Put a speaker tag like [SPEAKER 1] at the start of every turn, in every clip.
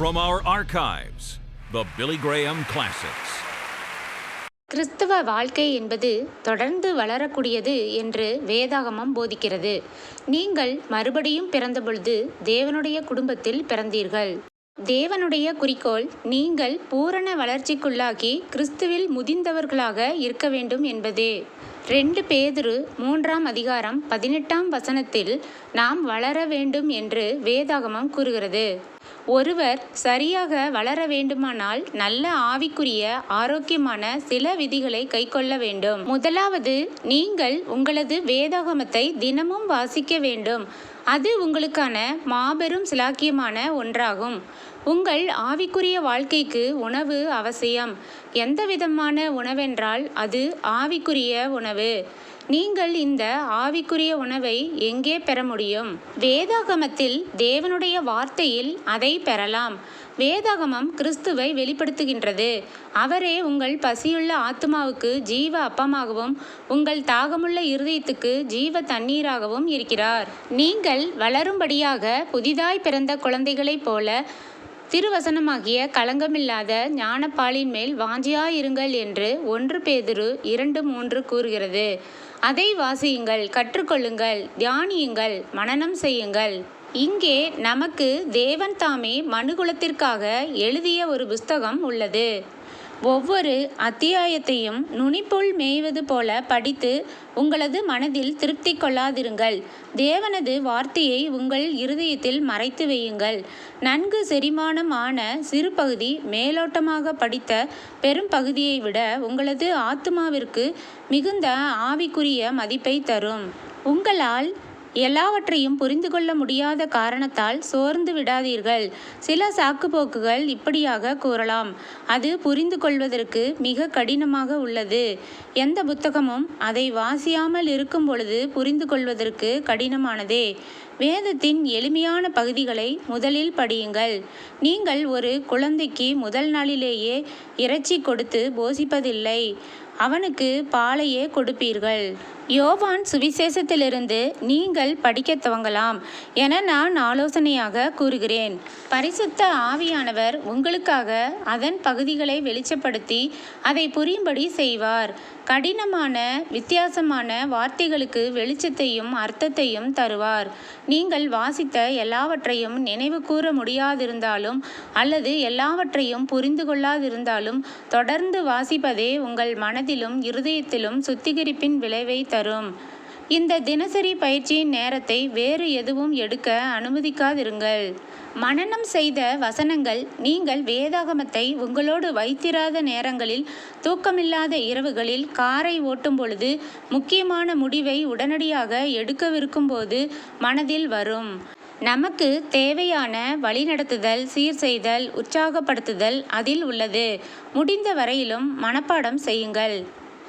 [SPEAKER 1] From our archives, the Billy Graham Classics.
[SPEAKER 2] கிறிஸ்தவ வாழ்க்கை என்பது தொடர்ந்து வளரக்கூடியது என்று வேதாகமம் போதிக்கிறது. நீங்கள் மறுபடியும் பிறந்தபொழுது தேவனுடைய குடும்பத்தில் பிறந்தீர்கள். தேவனுடைய குறிக்கோள் நீங்கள் பூரண வளர்ச்சிக்குள்ளாகி கிறிஸ்துவில் முதிர்ந்தவர்களாக இருக்க வேண்டும் என்பதே. ரெண்டு பேதுரு மூன்றாம் அதிகாரம் பதினெட்டாம் வசனத்தில் நாம் வளர வேண்டும் என்று வேதாகமம் கூறுகிறது. ஒருவர் சரியாக வளர வேண்டுமானால் நல்ல ஆவிக்குரிய ஆரோக்கியமான சில விதிகளை கைக்கொள்ள வேண்டும். முதலாவது நீங்கள் உங்களது வேதாகமத்தை தினமும் வாசிக்க வேண்டும். அது உங்களுக்கான மாபெரும் சிலாக்கியமான ஒன்றாகும். உங்கள் ஆவிக்குரிய வாழ்க்கைக்கு உணவு அவசியம். எந்த விதமான உணவென்றால் அது ஆவிக்குரிய உணவு. நீங்கள் இந்த ஆவிக்குரிய உணவை எங்கே பெற முடியும்? வேதாகமத்தில் தேவனுடைய வார்த்தையில் அதை பெறலாம். வேதாகமம் கிறிஸ்துவை வெளிப்படுத்துகின்றது. அவரே உங்கள் பசியுள்ள ஆத்மாவுக்கு ஜீவ அப்பமாகவும் உங்கள் தாகமுள்ள இருதயத்துக்கு ஜீவ தண்ணீராகவும் இருக்கிறார். நீங்கள் வளரும்படியாக புதிதாய் பிறந்த குழந்தைகளைப் போல திருவசனமாகிய களங்கமில்லாத ஞானப்பாலின் மேல் வாஞ்சியாயிருங்கள் என்று ஒன்று பேதுரு இரண்டு மூன்று கூறுகிறது. அதை வாசியுங்கள் கற்றுக்கொள்ளுங்கள் தியானியுங்கள் மனனம் செய்யுங்கள். இங்கே நமக்கு தேவன் தாமே மனுகுலத்திற்காக எழுதிய ஒரு புஸ்தகம் உள்ளது. ஒவ்வொரு அத்தியாயத்தையும் நுனிப்புள் மேய்வது போல படித்து உங்களது மனதில் திருப்தி கொள்ளாதிருங்கள். தேவனது வார்த்தையை உங்கள் இருதயத்தில் மறைத்து வையுங்கள். நன்கு செரிமானம் ஆன சிறு பகுதி மேலோட்டமாக படித்த பெரும் பகுதியை விட உங்களது ஆத்மாவிற்கு மிகுந்த ஆவிக்குரிய மதிப்பை தரும். உங்களால் எல்லாவற்றையும் புரிந்து கொள்ள முடியாத காரணத்தால் சோர்ந்து விடாதீர்கள். சில சாக்குப்போக்குகள் இப்படியாக கூறலாம். அது புரிந்து கொள்வதற்கு மிக கடினமாக உள்ளது. எந்த புத்தகமும் அதை வாசியாமல் இருக்கும் பொழுது புரிந்து கொள்வதற்கு கடினமானதே. வேதத்தின் எளிமையான பகுதிகளை முதலில் படியுங்கள். நீங்கள் ஒரு குழந்தைக்கு முதல் நாளிலேயே இறைச்சி கொடுத்து போசிப்பதில்லை அவனுக்கு பாலையே கொடுப்பீர்கள். யோவான் சுவிசேஷத்திலிருந்து நீங்கள் படிக்கத் துவங்கலாம் என நான் ஆலோசனையாக கூறுகிறேன். பரிசுத்த ஆவியானவர் உங்களுக்காக அதன் பகுதிகளை வெளிச்சப்படுத்தி அதை புரியும்படி செய்வார். கடினமான வித்தியாசமான வார்த்தைகளுக்கு வெளிச்சத்தையும் அர்த்தத்தையும் தருவார். நீங்கள் வாசித்த எல்லாவற்றையும் நினைவு கூற முடியாதிருந்தாலும் அல்லது எல்லாவற்றையும் புரிந்து கொள்ளாதிருந்தாலும் தொடர்ந்து வாசிப்பதே உங்கள் மனதிலும் இருதயத்திலும் சுத்திகரிப்பின் விளைவை தரும். இந்த தினசரி பயிற்சியின் நேரத்தை வேறு எதுவும் எடுக்க அனுமதிக்காதிருங்கள். மனனம் செய்த வசனங்கள் நீங்கள் வேதாகமத்தை உங்களோடு வைத்திராத நேரங்களில் தூக்கமில்லாத இரவுகளில் காரை ஓட்டும் பொழுது முக்கியமான முடிவை உடனடியாக எடுக்கவிருக்கும் போது மனதில் வரும். நமக்கு தேவையான வழிநடத்துதல் சீர் செய்தல் உற்சாகப்படுத்துதல் அதில் உள்ளது. முடிந்த வரையிலும் மனப்பாடம் செய்யுங்கள்.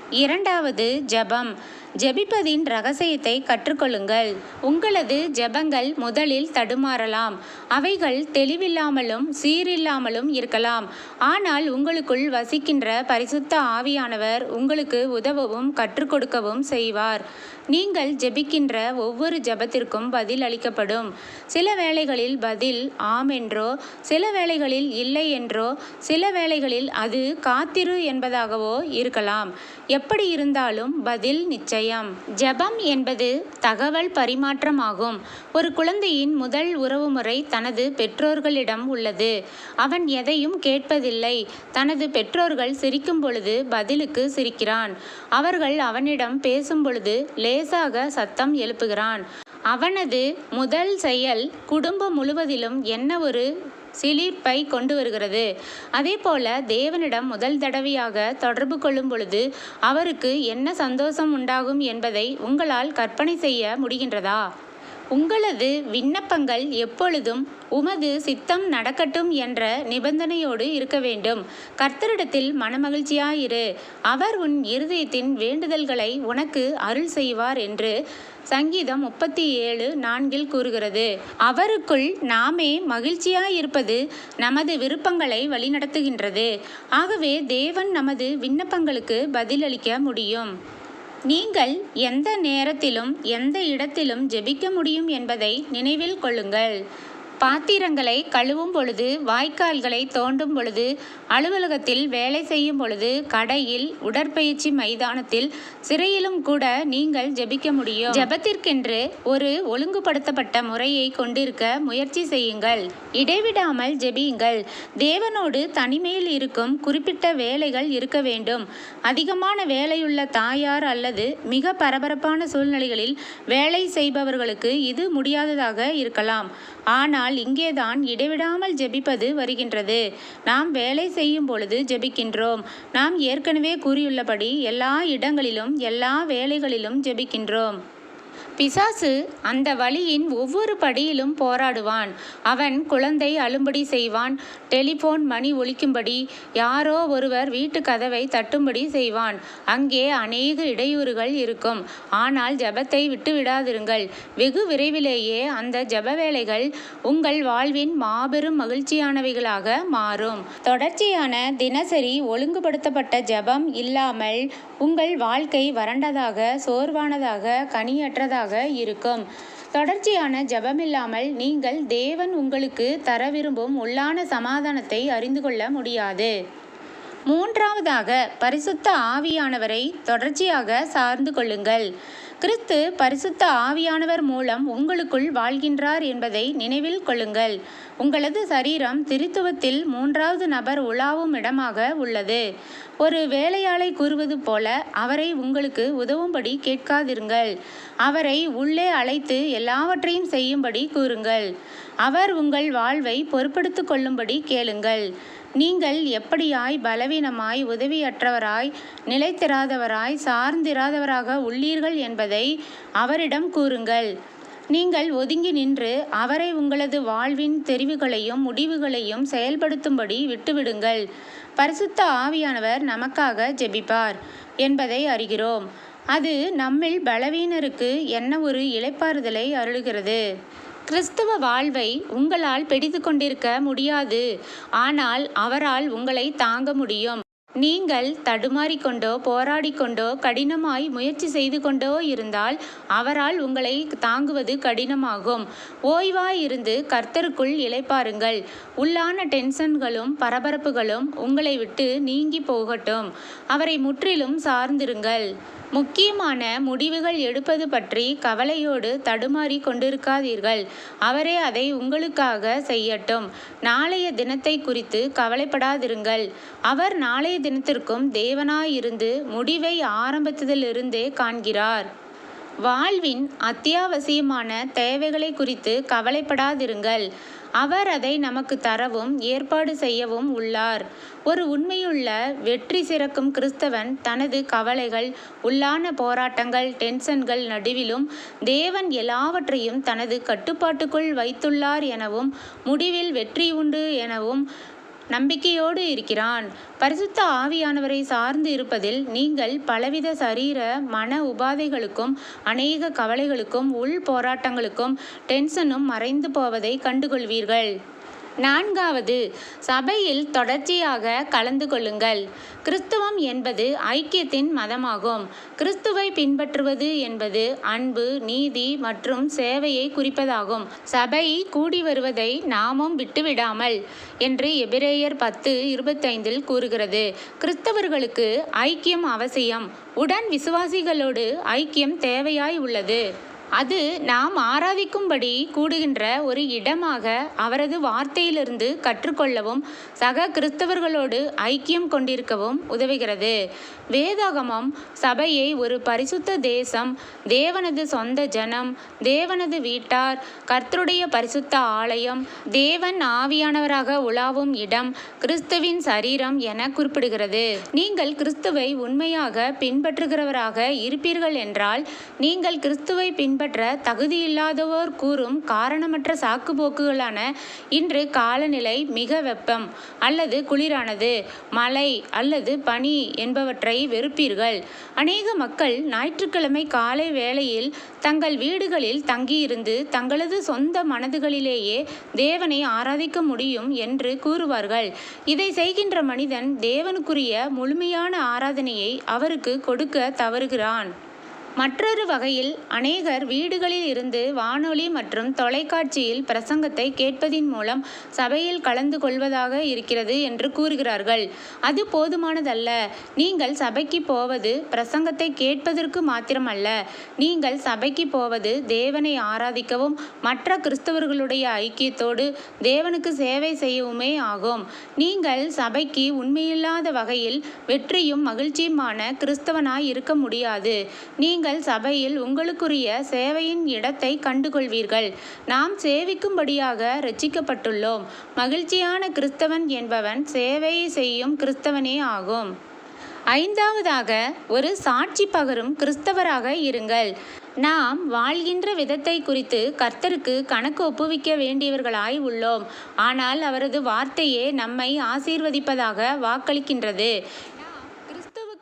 [SPEAKER 2] இரண்டாவது ஜெபம். ஜெபிப்பதின் ரகசியத்தை கற்றுக்கொள்ளுங்கள். உங்களது ஜெபங்கள் முதலில் தடுமாறலாம். அவைகள் தெளிவில்லாமலும் சீரில்லாமலும் இருக்கலாம். ஆனால் உங்களுக்குள் வசிக்கின்ற பரிசுத்த ஆவியானவர் உங்களுக்கு உதவவும் கற்றுக் கொடுக்கவும் செய்வார். நீங்கள் ஜெபிக்கின்ற ஒவ்வொரு ஜெபத்திற்கும் பதில் அளிக்கப்படும். சில வேளைகளில் பதில் ஆம் என்றோ சில வேளைகளில் இல்லை என்றோ சில வேளைகளில் அது காத்திரு என்பதாகவோ இருக்கலாம். எப்படி இருந்தாலும் பதில் நிச்சயம். ஜெபம் என்பது தகவல் பரிமாற்றமாகும். ஒரு குழந்தையின் முதல் உறவுமுறை தனது பெற்றோர்களிடம் உள்ளது. அவன் எதையும் கேட்பதில்லை. தனது பெற்றோர்கள் சிரிக்கும் பொழுது பதிலுக்கு சிரிக்கிறான். அவர்கள் அவனிடம் பேசும் பொழுது லேசாக சத்தம் எழுப்புகிறான். அவனது முதல் செயல் குடும்பம் முழுவதிலும் என்ன ஒரு சிலிர்ப்பை கொண்டு வருகிறது. அதே போல தேவனிடம் முதல் தடவையாக தொடர்பு கொள்ளும் பொழுது அவருக்கு என்ன சந்தோஷம் உண்டாகும் என்பதை உங்களால் கற்பனை செய்ய முடிகின்றதா? உங்களது விண்ணப்பங்கள் எப்பொழுதும் உமது சித்தம் நடக்கட்டும் என்ற நிபந்தனையோடு இருக்க வேண்டும். கர்த்தரிடத்தில் மனமகிழ்ச்சியாயிரு. அவர் உன் இருதயத்தின் வேண்டுதல்களை உனக்கு அருள் செய்வார் என்று சங்கீதம் முப்பத்தி ஏழு நான்கில் கூறுகிறது. அவருக்குள் நாமே மகிழ்ச்சியாயிருப்பது நமது விருப்பங்களை வழிநடத்துகின்றது. ஆகவே தேவன் நமது விண்ணப்பங்களுக்கு பதிலளிக்க முடியும். நீங்கள் எந்த நேரத்திலும் எந்த இடத்திலும் ஜெபிக்க முடியும் என்பதை நினைவில் கொள்ளுங்கள். பாத்திரங்களை கழுவும் பொழுது வாய்க்கால்களை தோண்டும் பொழுது அலுவலகத்தில் வேலை செய்யும் பொழுது கடையில் உடற்பயிற்சி மைதானத்தில் சிறையிலும் கூட நீங்கள் ஜெபிக்க முடியும். ஜெபத்திற்கென்று ஒரு ஒழுங்குபடுத்தப்பட்ட முறையை கொண்டிருக்க முயற்சி செய்யுங்கள். இடைவிடாமல் ஜெபியுங்கள். தேவனோடு தனிமையில் இருக்கும் குறிப்பிட்ட வேலைகள் இருக்க வேண்டும். அதிகமான வேலையுள்ள தாயார் அல்லது மிக பரபரப்பான சூழ்நிலைகளில் வேலை செய்பவர்களுக்கு இது முடியாததாக இருக்கலாம். ஆனால் இங்கேதான் இடைவிடாமல் ஜெபிப்பது வருகின்றது. நாம் வேலை செய்யும் பொழுது ஜெபிக்கின்றோம். நாம் ஏற்கனவே கூறியுள்ளபடி எல்லா இடங்களிலும் எல்லா வேலைகளிலும் ஜெபிக்கின்றோம். பிசாசு அந்த வழியின் ஒவ்வொரு படியிலும் போராடுவான். அவன் குழந்தை அழும்படி செய்வான். டெலிபோன் மணி ஒலிக்கும்படி யாரோ ஒருவர் வீட்டு கதவை தட்டும்படி செய்வான். அங்கே அநேக இடையூறுகள் இருக்கும். ஆனால் ஜெபத்தை விட்டு விடாதிருங்கள் வெகு விரைவிலேயே அந்த ஜப வேலைகள் உங்கள் வாழ்வின் மாபெரும் மகிழ்ச்சியானவைகளாக மாறும். தொடர்ச்சியான தினசரி ஒழுங்குபடுத்தப்பட்ட ஜெபம் இல்லாமல் உங்கள் வாழ்க்கை வறண்டதாக சோர்வானதாக கனியற்றதாக இருக்கும். தொடர்ச்சியான ஜெபமில்லாமல் நீங்கள் தேவன் உங்களுக்கு தர விரும்பும் உள்ளான சமாதானத்தை அறிந்து கொள்ள முடியாது. மூன்றாவதாக பரிசுத்த ஆவியானவரை தொடர்ச்சியாக சார்ந்து கொள்ளுங்கள். கிறிஸ்து பரிசுத்த ஆவியானவர் மூலம் உங்களுக்குள் வாழ்கின்றார் என்பதை நினைவில் கொள்ளுங்கள். உங்களது சரீரம் திருத்துவத்தில் மூன்றாவது நபர் உலாவும் இடமாக உள்ளது. ஒரு வேலையாளை கூறுவது போல அவரை உங்களுக்கு உதவும்படி கேட்காதிருங்கள். அவரை உள்ளே அழைத்து எல்லாவற்றையும் செய்யும்படி கூறுங்கள். அவர் உங்கள் வாழ்வை பொறுப்படுத்து கொள்ளும்படி கேளுங்கள். நீங்கள் எப்படியாய் பலவீனமாய் உதவியற்றவராய் நிலைத்திராதவராய் சார்ந்திராதவராக உள்ளீர்கள் என்பதை அவரிடம் கூறுங்கள். நீங்கள் ஒதுங்கி நின்று அவரை உங்களது வாழ்வின் தெரிவுகளையும் முடிவுகளையும் செயல்படுத்தும்படி விட்டுவிடுங்கள். பரிசுத்த ஆவியானவர் நமக்காக ஜெபிப்பார் என்பதை அறிகிறோம். அது நம்மில் பலவீனருக்கு என்ன ஒரு இழைப்பாறுதலை அருளுகிறது? கிறிஸ்துவ வாழ்வை உங்களால் பிடித்து கொண்டிருக்க முடியாது. ஆனால் அவரால் உங்களை தாங்க முடியும். நீங்கள் தடுமாறிக்கொண்டோ போராடிக்கொண்டோ கடினமாய் முயற்சி செய்து கொண்டோ இருந்தால் அவரால் உங்களை தாங்குவது கடினமாகும். ஓய்வாயிருந்து கர்த்தருக்குள் இளைப்பாருங்கள். உள்ளான டென்ஷன்களும் பரபரப்புகளும் உங்களை விட்டு நீங்கி போகட்டும். அவரை முற்றிலும் சார்ந்திருங்கள். முக்கியமான முடிவுகள் எடுப்பது பற்றி கவலையோடு தடுமாறி கொண்டிருக்காதீர்கள். அவரே அதை உங்களுக்காக செய்யட்டும். நாளைய தினத்தை குறித்து கவலைப்படாதிருங்கள். அவர் நாளைய தினத்திற்கும் தேவனாயிருந்து முடிவை ஆரம்பித்ததிலிருந்தே காண்கிறார். வாழ்வின் அத்தியாவசியமான தேவைகளை குறித்து கவலைப்படாதிருங்கள். அவர் அதை நமக்கு தரவும் ஏற்பாடு செய்யவும் உள்ளார். ஒரு உண்மையுள்ள வெற்றி சிறக்கும் கிறிஸ்தவன் தனது கவலைகள் உள்ளான போராட்டங்கள் டென்ஷன்கள் நடுவிலும் தேவன் எல்லாவற்றையும் தனது கட்டுப்பாட்டுக்குள் வைத்துள்ளார் எனவும் முடிவில் வெற்றி உண்டு எனவும் நம்பிக்கையோடு இருக்கிறான். பரிசுத்த ஆவியானவரை சார்ந்து இருப்பதில் நீங்கள் பலவித சரீர மன உபாதைகளுக்கும் அநேக கவலைகளுக்கும் உள் போராட்டங்களுக்கும் டென்ஷனும் மறைந்து போவதை கண்டுகொள்வீர்கள். நான்காவது சபையில் தொடர்ச்சியாக கலந்து கொள்ளுங்கள். கிறிஸ்துவம் என்பது ஐக்கியத்தின் மதமாகும். கிறிஸ்துவை பின்பற்றுவது என்பது அன்பு நீதி மற்றும் சேவையை குறிப்பதாகும். சபை கூடி வருவதை நாமும் விட்டுவிடாமல் என்று எபிரேயர் பத்து இருபத்தைந்தில் கூறுகிறது. கிறிஸ்தவர்களுக்கு ஐக்கியம் அவசியம். உடன் விசுவாசிகளோடு ஐக்கியம் தேவையாய் உள்ளது. அது நாம் ஆராதிக்கும்படி கூடுகின்ற ஒரு இடமாக அவரது வார்த்தையிலிருந்து கற்றுக்கொள்ளவும் சக கிறிஸ்தவர்களோடு ஐக்கியம் கொண்டிருக்கவும் உதவுகிறது. வேதாகமம் சபையை ஒரு பரிசுத்த தேசம் தேவனது சொந்த ஜனம் தேவனது வீட்டார் கர்த்தருடைய பரிசுத்த ஆலயம் தேவன் ஆவியானவராக உலாவும் இடம் கிறிஸ்துவின் சரீரம் என குறிப்பிடுகிறது. நீங்கள் கிறிஸ்துவை உண்மையாக பின்பற்றுகிறவராக இருப்பீர்கள் என்றால் நீங்கள் கிறிஸ்துவை பின்பற்ற தகுதியில்லாதவோர் கூறும் காரணமற்ற சாக்குப்போக்குகளான இன்று காலநிலை மிக வெப்பம் அல்லது குளிரானது மழை அல்லது பனி என்பவற்றை வெறுப்பீர்கள். அநேக மக்கள் ஞாயிற்றுக்கிழமை காலை வேளையில் தங்கள் வீடுகளில் தங்கியிருந்து தங்களது சொந்த மனதுகளிலேயே தேவனை ஆராதிக்க முடியும் என்று கூறுவார்கள். இதை செய்கின்ற மனிதன் தேவனுக்குரிய முழுமையான ஆராதனையை அவருக்கு கொடுக்க தவறுகிறான். மற்றொரு வகையில் அநேகர் வீடுகளில் இருந்து வானொலி மற்றும் தொலைக்காட்சியில் பிரசங்கத்தை கேட்பதின் மூலம் சபையில் கலந்து கொள்வதாக இருக்கிறது என்று கூறுகிறார்கள். அது போதுமானதல்ல. நீங்கள் சபைக்கு போவது பிரசங்கத்தை கேட்பதற்கு மாத்திரமல்ல. நீங்கள் சபைக்கு போவது தேவனை ஆராதிக்கவும் மற்ற கிறிஸ்தவர்களுடைய ஐக்கியத்தோடு தேவனுக்கு சேவை செய்யவுமே ஆகும். நீங்கள் சபைக்கு உண்மையில்லாத வகையில் வெற்றியும் மகிழ்ச்சியுமான கிறிஸ்தவனாய் இருக்க முடியாது. நீங்கள் நீங்கள் சபையில் உங்களுக்குரிய சேவையின் இடத்தை கண்டுகொள்வீர்கள். நாம் சேவிக்கும்படியாக ரட்சிக்கப்பட்டுள்ளோம் மகிழ்ச்சியான கிறிஸ்தவன் என்பவன் சேவை செய்யும் கிறிஸ்தவனே ஆகும். ஐந்தாவதாக ஒரு சாட்சி பகரும் கிறிஸ்தவராக இருங்கள். நாம் வாழ்கின்ற விதத்தை குறித்து கர்த்தருக்கு கணக்கு ஒப்புவிக்க வேண்டியவர்களாய் உள்ளோம். ஆனால் அவரது வார்த்தையே நம்மை ஆசீர்வதிப்பதாக வாக்களிக்கின்றது.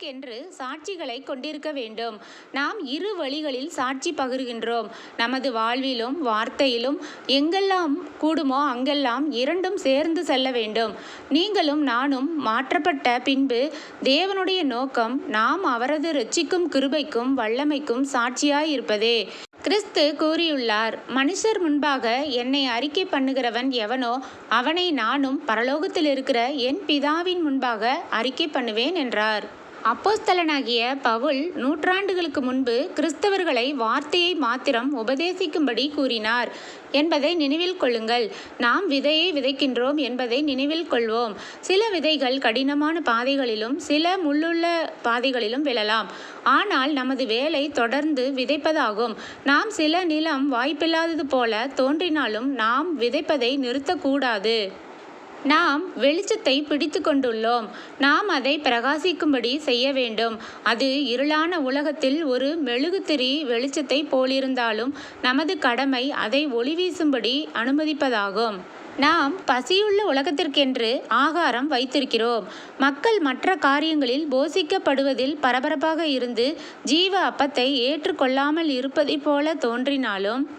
[SPEAKER 2] கிறிஸ்துவுக்கென்று சாட்சிகளை கொண்டிருக்க வேண்டும். நாம் இரு வழிகளில் சாட்சி பகிர்கின்றோம். நமது வாழ்விலும் வார்த்தையிலும் எங்கெல்லாம் கூடுமோ அங்கெல்லாம் இரண்டும் சேர்ந்து செல்ல வேண்டும். நீங்களும் நானும் மாற்றப்பட்ட பின்பு தேவனுடைய நோக்கம் நாம் அவரது ரட்சிக்கும் கிருபைக்கும் வல்லமைக்கும் சாட்சியாய் இருப்பதே கிறிஸ்து கூறியுள்ளார் மனுஷர் முன்பாக என்னை அறிக்கை பண்ணுகிறவன் எவனோ அவனை நானும் பரலோகத்தில் இருக்கிற என் பிதாவின் முன்பாக அறிக்கை பண்ணுவேன் என்றார். அப்போஸ்தலனாகிய பவுல் நூற்றாண்டுகளுக்கு முன்பு கிறிஸ்தவர்களை வார்த்தையை மாத்திரம் உபதேசிக்கும்படி கூறினார். என்பதை நினைவில் கொள்ளுங்கள். நாம் விதையை விதைக்கின்றோம் என்பதை நினைவில் கொள்வோம். சில விதைகள் கடினமான பாதைகளிலும் சில முள்ளுள்ள பாதைகளிலும் விழலாம். ஆனால் நமது வேலை தொடர்ந்து விதைப்பதாகும். நாம் சில நிலம் வாய்ப்பில்லாதது போல தோன்றினாலும் நாம் விதைப்பதை நிறுத்தக்கூடாது. நாம் வெளிச்சத்தை பிடித்து கொண்டுள்ளோம். நாம் அதை பிரகாசிக்கும்படி செய்ய வேண்டும். அது இருளான உலகத்தில் ஒரு மெழுகுத்திரி வெளிச்சத்தை போலிருந்தாலும் நமது கடமை அதை ஒளி வீசும்படி அனுமதிப்பதாகும். நாம் பசியுள்ள உலகத்திற்கென்று ஆகாரம் வைத்திருக்கிறோம். மக்கள் மற்ற காரியங்களில் போஷிக்கப்படுவதில் பரபரப்பாக இருந்து ஜீவ அப்பத்தை ஏற்றுக்கொள்ளாமல் இருப்பதைப் போல தோன்றினாலும்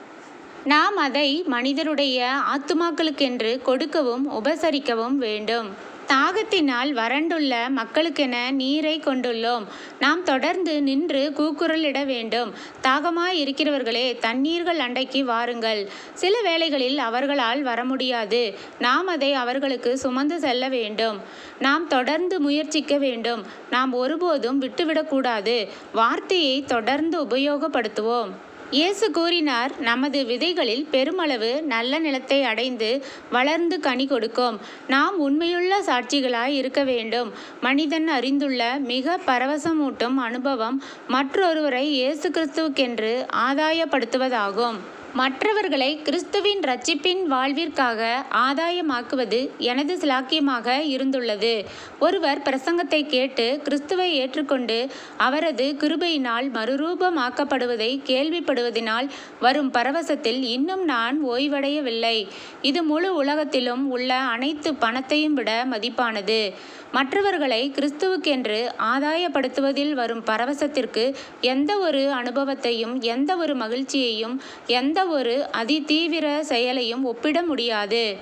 [SPEAKER 2] நாம் அதை மனிதருடைய ஆத்துமாக்களுக்கென்று கொடுக்கவும் உபசரிக்கவும் வேண்டும். தாகத்தினால் வறண்டுள்ள மக்களுக்கென நீரை கொண்டுள்ளோம். நாம் தொடர்ந்து நின்று கூக்குரலிட வேண்டும். தாகமாய் இருக்கிறவர்களே தண்ணீர்கள் அண்டைக்கு வாருங்கள். சில வேளைகளில் அவர்களால் வர முடியாது நாம் அதை அவர்களுக்கு சுமந்து செல்ல வேண்டும். நாம் தொடர்ந்து முயற்சிக்க வேண்டும். நாம் ஒருபோதும் விட்டுவிடக்கூடாது. வார்த்தையை தொடர்ந்து உபயோகப்படுத்துவோம். இயேசு கூறினார் நமது விதைகளில் பெருமளவு நல்ல நிலத்தை அடைந்து வளர்ந்து கனி கொடுக்கும். நாம் உண்மையுள்ள சாட்சிகளாய் இருக்க வேண்டும். மனிதன் அறிந்துள்ள மிக பரவசமூட்டும் அனுபவம் மற்றொருவரை இயேசு கிறிஸ்துவுக்கென்று ஆதாயப்படுத்துவதாகும். மற்றவர்களை கிறிஸ்துவின் ரட்சிப்பின் வாழ்விற்காக ஆதாயமாக்குவது எனது சிலாக்கியமாக இருந்துள்ளது. ஒருவர் பிரசங்கத்தை கேட்டு கிறிஸ்துவை ஏற்றுக்கொண்டு அவரது கிருபையினால் மறுரூபமாக்கப்படுவதை கேள்விப்படுவதினால் வரும் பரவசத்தில் இன்னும் நான் ஓய்வடையவில்லை. இது முழு உலகத்திலும் உள்ள அனைத்து பணத்தையும் விட மதிப்பானது. மற்றவர்களை கிறிஸ்துவுக்கென்று ஆதாயப்படுத்துவதில் வரும் பரவசத்திற்கு எந்த ஒரு அனுபவத்தையும் எந்த ஒரு மகிழ்ச்சியையும் எந்த ஒரு அதிதீவிர செயலையும் ஒப்பிட முடியாது.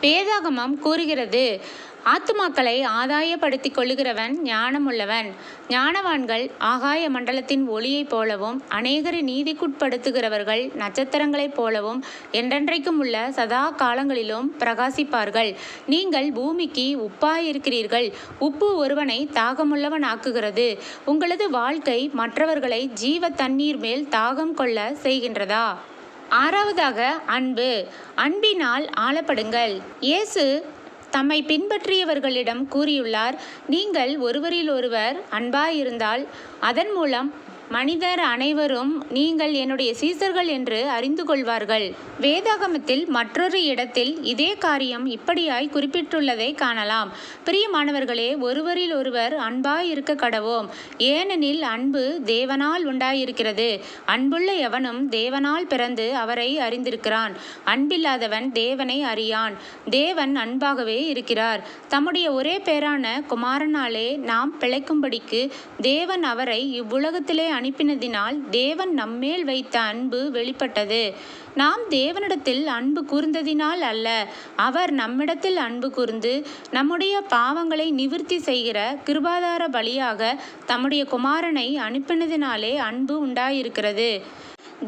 [SPEAKER 2] வேதாகமம் கூறுகிறது ஆத்துமாக்களை ஆதாயப்படுத்திக் கொள்ளுகிறவன் ஞானமுள்ளவன். ஞானவான்கள் ஆகாய மண்டலத்தின் ஒளியைப் போலவும் அநேகரை நீதிக்குட்படுத்துகிறவர்கள் நட்சத்திரங்களைப் போலவும் என்றென்றைக்கும் உள்ள சதா காலங்களிலும் பிரகாசிப்பார்கள். நீங்கள் பூமிக்கு உப்பாயிருக்கிறீர்கள். உப்பு ஒருவனை தாகமுள்ளவன் ஆக்குகிறது உங்களது வாழ்க்கை மற்றவர்களை ஜீவ தண்ணீர் மேல் தாகம் கொள்ள செய்கின்றதா? ஆறாவதாக அன்பு. அன்பினால் ஆளப்படுங்கள். இயேசு தம்மை பின்பற்றியவர்களிடம் கூறியுள்ளார் நீங்கள் ஒருவரிலொருவர் அன்பாயிருந்தால் அதன் மூலம் மனிதர் அனைவரும் நீங்கள் என்னுடைய சீசர்கள் என்று அறிந்து கொள்வார்கள். வேதாகமத்தில் மற்றொரு இடத்தில் இதே காரியம் இப்படியாய் குறிப்பிட்டுள்ளதை காணலாம். பிரியமானவர்களே ஒருவரில் ஒருவர் அன்பாய் இருக்க கடவோம். ஏனெனில் அன்பு தேவனால் உண்டாயிருக்கிறது. அன்புள்ள எவனும் தேவனால் பிறந்து அவரை அறிந்திருக்கிறான். அன்பில்லாதவன் தேவனை அறியான். தேவன் அன்பாகவே இருக்கிறார். தம்முடைய ஒரே பேரான குமாரனாலே நாம் பிழைக்கும்படிக்கு தேவன் அவரை இவ்வுலகத்திலே அனுப்பினதினால் தேவன் நம்மேல் வைத்த அன்பு வெளிப்பட்டது. நாம் தேவனிடத்தில் அன்பு கூர்ந்ததினால் அல்ல. அவர் நம்மிடத்தில் அன்பு கூர்ந்து நம்முடைய பாவங்களை நிவிற்த்தி செய்கிற கிருபாதார பலியாக தம்முடைய குமாரனை அனுப்பினதினாலே அன்பு உண்டாயிருக்கிறது.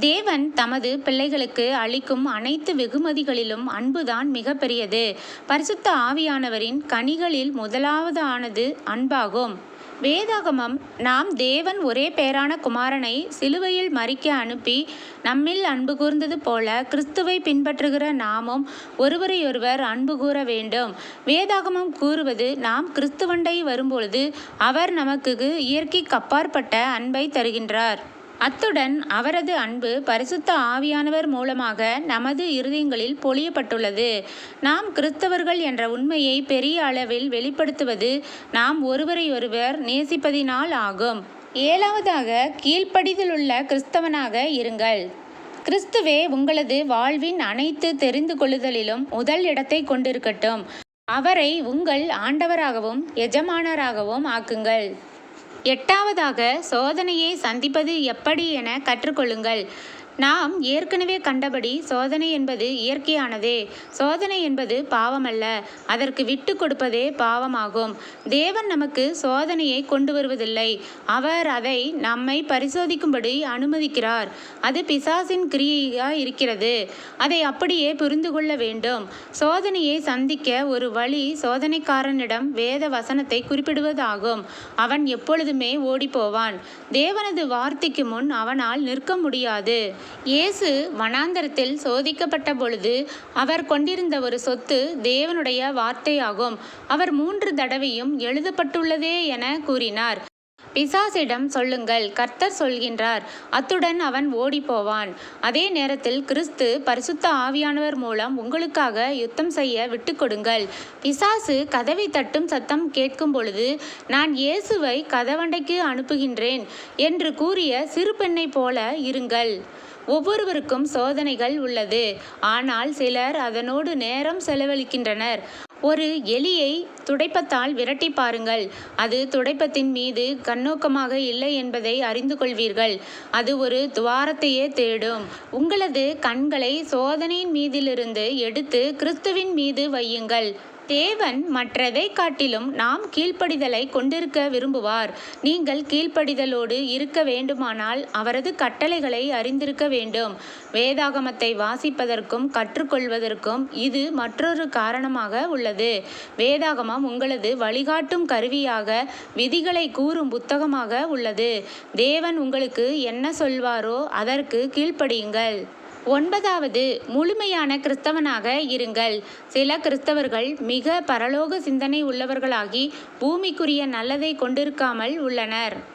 [SPEAKER 2] தேவன் தமது பிள்ளைகளுக்கு அளிக்கும் அனைத்து வெகுமதிகளிலும் அன்புதான் மிகப்பெரியது. பரிசுத்த ஆவியானவரின் கனிகளில் முதலாவது ஆனது அன்பாகும். வேதாகமம் நாம் தேவன் ஒரே பேரான குமாரனை சிலுவையில் மறிக்க அனுப்பி நம்மில் அன்பு கூர்ந்தது போல கிறிஸ்துவை பின்பற்றுகிற நாமும் ஒருவரையொருவர் அன்பு கூற வேண்டும். வேதாகமம் கூறுவது நாம் கிறிஸ்துவண்டை வரும்பொழுது அவர் நமக்கு இயற்கைக்கு அப்பாற்பட்ட அன்பை தருகின்றார். அத்துடன் அவரது அன்பு பரிசுத்த ஆவியானவர் மூலமாக நமது இருதயங்களில் பொழியப்பட்டுள்ளது. நாம் கிறிஸ்தவர்கள் என்ற உண்மையை பெரிய அளவில் வெளிப்படுத்துவது நாம் ஒருவரையொருவர் நேசிப்பதினால் ஆகும். ஏழாவதாக கீழ்ப்படிதலுள்ள கிறிஸ்தவனாக இருங்கள். கிறிஸ்துவே உங்களது வாழ்வின் அனைத்து தெரிந்து கொள்ளுதலிலும் முதல் இடத்தை கொண்டிருக்கட்டும். அவரை உங்கள் ஆண்டவராகவும் எஜமானராகவும் ஆக்குங்கள். எட்டாவதாக சோதனையை சந்திப்பது எப்படி என கற்றுக்கொள்ளுங்கள். நாம் ஏற்கனவே கண்டபடி சோதனை என்பது இயற்கையானதே. சோதனை என்பது பாவமல்ல. அதற்கு விட்டு கொடுப்பதே பாவமாகும். தேவன் நமக்கு சோதனையை கொண்டு வருவதில்லை. அவர் அதை நம்மை பரிசோதிக்கும்படி அனுமதிக்கிறார். அது பிசாசின் கிரியையாக இருக்கிறது. அதை அப்படியே புரிந்து கொள்ள வேண்டும். சோதனையை சந்திக்க ஒரு வழி சோதனைக்காரனிடம் வேத வசனத்தை குறிப்பிடுவதாகும். அவன் எப்பொழுதுமே ஓடிப்போவான். தேவனது வார்த்தைக்கு முன் அவனால் நிற்க முடியாது. இயேசு வனாந்தரத்தில் சோதிக்கப்பட்ட பொழுது அவர் கொண்டிருந்த ஒரு சொத்து தேவனுடைய வார்த்தையாகும். அவர் மூன்று தடவையும் எழுதப்பட்டுள்ளதே என கூறினார். பிசாசிடம் சொல்லுங்கள் கர்த்தர் சொல்கின்றார். அத்துடன் அவன் ஓடிப்போவான். அதே நேரத்தில் கிறிஸ்து பரிசுத்த ஆவியானவர் மூலம் உங்களுக்காக யுத்தம் செய்ய விட்டு கொடுங்கள். பிசாசு கதவை தட்டும் சத்தம் கேட்கும் பொழுது நான் இயேசுவை கதவண்டைக்கு அனுப்புகின்றேன் என்று கூறிய சிறு பெண்ணைப் போல இருங்கள். ஒவ்வொருவருக்கும் சோதனைகள் உள்ளது. ஆனால் சிலர் அதனோடு நேரம் செலவழிக்கின்றனர். ஒரு எலியை துடைப்பத்தால் விரட்டி பாருங்கள். அது துடைப்பத்தின் மீது கண்ணோக்கமாக இல்லை என்பதை அறிந்து கொள்வீர்கள். அது ஒரு துவாரத்தையே தேடும். உங்களது கண்களை சோதனையின் மீதிலிருந்து எடுத்து கிறிஸ்துவின் மீது வையுங்கள். தேவன் மற்றதை காட்டிலும் நாம் கீழ்ப்படிதலை கொண்டிருக்க விரும்புவார். நீங்கள் கீழ்ப்படிதலோடு இருக்க வேண்டுமானால் அவரது கட்டளைகளை அறிந்திருக்க வேண்டும். வேதாகமத்தை வாசிப்பதற்கும் கற்றுக்கொள்வதற்கும் இது மற்றொரு காரணமாக உள்ளது. வேதாகமம் உங்களது வழிகாட்டும் கருவியாக விதிகளை கூறும் புத்தகமாக உள்ளது. தேவன் உங்களுக்கு என்ன சொல்வாரோ அதற்கு கீழ்ப்படியுங்கள். ஒன்பதாவது முழுமையான கிறிஸ்தவனாக இருங்கள். சில கிறிஸ்தவர்கள் மிக பரலோக சிந்தனை உள்ளவர்களாகி பூமிக்குரிய நல்லதை கொண்டிருக்காமல் உள்ளனர்.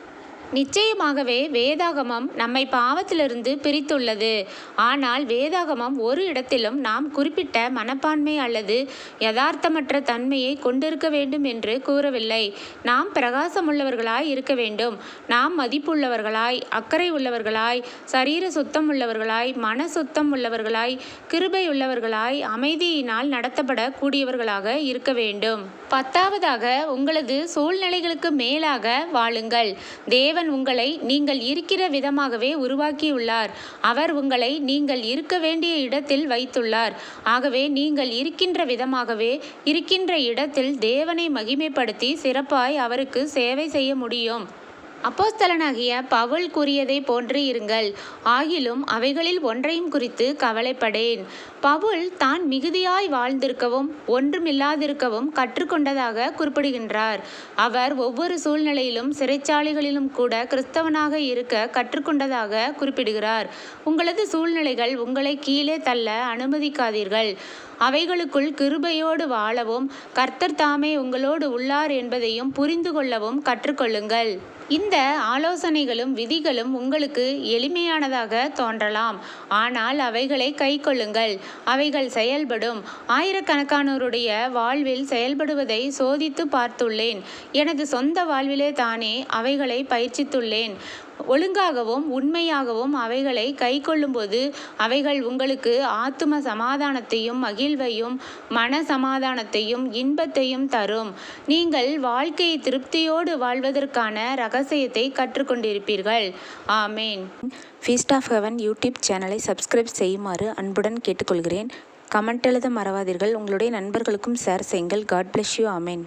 [SPEAKER 2] நிச்சயமாகவே வேதாகமம் நம்மை பாவத்திலிருந்து பிரித்துள்ளது. ஆனால் வேதாகமம் ஒரு இடத்திலும் நாம் குறிப்பிட்ட மனப்பான்மை அல்லது யதார்த்தமற்ற தன்மையை கொண்டிருக்க வேண்டும் என்று கூறவில்லை. நாம் பிரகாசமுள்ளவர்களாய் இருக்க வேண்டும். நாம் மதிப்புள்ளவர்களாய் அக்கறை உள்ளவர்களாய் சரீர சுத்தம் உள்ளவர்களாய் மன சுத்தம் உள்ளவர்களாய் கிருபை உள்ளவர்களாய் அமைதியினால் நடத்தப்படக்கூடியவர்களாக இருக்க வேண்டும். பத்தாவதாக உங்களது சூழ்நிலைகளுக்கு மேலாக வாழுங்கள். தேவன் உங்களை நீங்கள் இருக்கிற விதமாகவே உருவாக்கியுள்ளார். அவர் உங்களை நீங்கள் இருக்க வேண்டிய இடத்தில் வைத்துள்ளார். ஆகவே நீங்கள் இருக்கின்ற விதமாகவே இருக்கின்ற இடத்தில் தேவனை மகிமைப்படுத்தி சிறப்பாய் அவருக்கு சேவை செய்ய முடியும். அப்போஸ்தலனாகிய பவுல் கூறியதை போன்று இருங்கள். ஆகிலும் அவைகளில் ஒன்றையும் குறித்து கவலைப்படேன். பவுல் தான் மிகுதியாய் வாழ்ந்திருக்கவும் ஒன்றுமில்லாதிருக்கவும் கற்றுக்கொண்டதாக குறிப்பிடுகின்றார். அவர் ஒவ்வொரு சூழ்நிலையிலும் சிறைச்சாலைகளிலும் கூட கிறிஸ்தவனாக இருக்க கற்றுக்கொண்டதாக குறிப்பிடுகிறார். உங்களது சூழ்நிலைகள் உங்களை கீழே தள்ள அனுமதிக்காதீர்கள். அவைகளுக்குள் கிருபையோடு வாழவும் கர்த்தர் தாமே உங்களோடு உள்ளார் என்பதையும் புரிந்து கொள்ளவும் கற்றுக்கொள்ளுங்கள். இந்த ஆலோசனைகளும் விதிகளும் உங்களுக்கு எளிமையானதாக தோன்றலாம். ஆனால் அவைகளை கைக்கொள்ளுங்கள். அவைகள் செயல்படும். ஆயிரக்கணக்கானோருடைய வாழ்வில் செயல்படுவதை சோதித்து பார்த்துள்ளேன். எனது சொந்த வாழ்விலே தானே அவைகளை பயிற்சித்துள்ளேன். ஒழுங்காகவும் உண்மையாகவும் அவைகளை கைக்கொள்ளும்போது அவைகள் உங்களுக்கு ஆத்தும சமாதானத்தையும் மகிழ்வையும் மன சமாதானத்தையும் இன்பத்தையும் தரும். நீங்கள் வாழ்க்கையை திருப்தியோடு வாழ்வதற்கான ரகசியத்தை கற்றுக்கொண்டிருப்பீர்கள். Amen.
[SPEAKER 3] Feast of heaven YouTube சேனலை சப்ஸ்கிரைப் செய்யுமாறு அன்புடன் கேட்டுக்கொள்கிறேன். கமெண்ட் எழுத மறவாதீர்கள். உங்களுடைய நண்பர்களுக்கும் ஷேர் செய்யுங்கள். God bless you amen